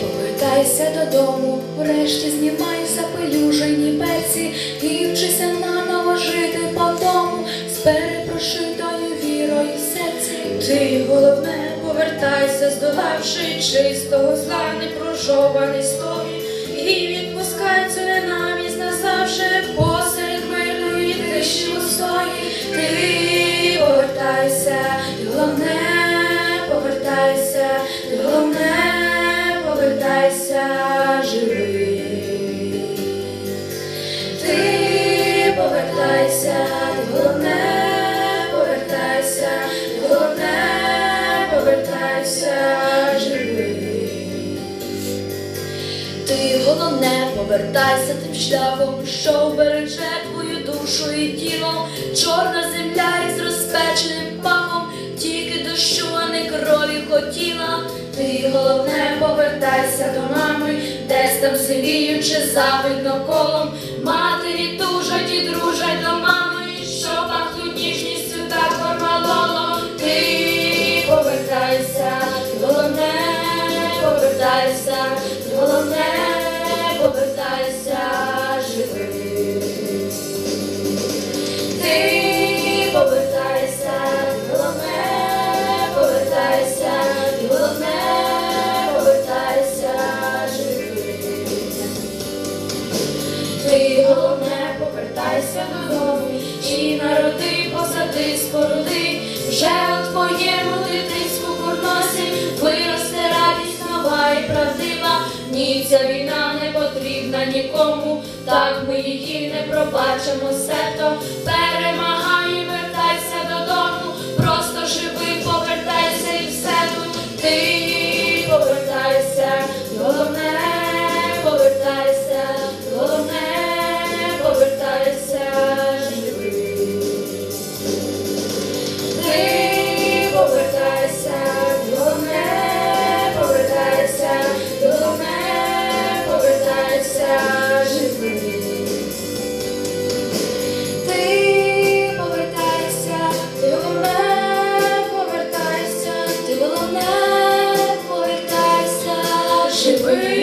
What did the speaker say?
повертайся додому, врешті знімай запелюжені перці і вчися наново жити по тому з перепрошитою вірою в серці. Ти головне повертайся, здолавши чистого зла, непрожований стої, і відпускай цю ненависть назавше посеред мирної тиші устої. Ти повертайся, головне повертайся, головне Ти головне повертайся тим шляхом, що вбереже твою душу і тіло, чорна земля із розпеченим пахом, тільки дощу, а не крові хотіла. Ти головне повертайся до мами, десь там сивіючи завидно колом. Матері тужать і дружать до мами, що пахнуть ніжністю та формалолом. Ти повертайся, головне повертайся, повертайся додому, і народи, посади, споруди, вже у твоєму дитинську курносі виросте радість нова і правдива. Ні, ця війна не потрібна нікому, так ми її не пробачимо, все то перемагай вертайся. Cheguei.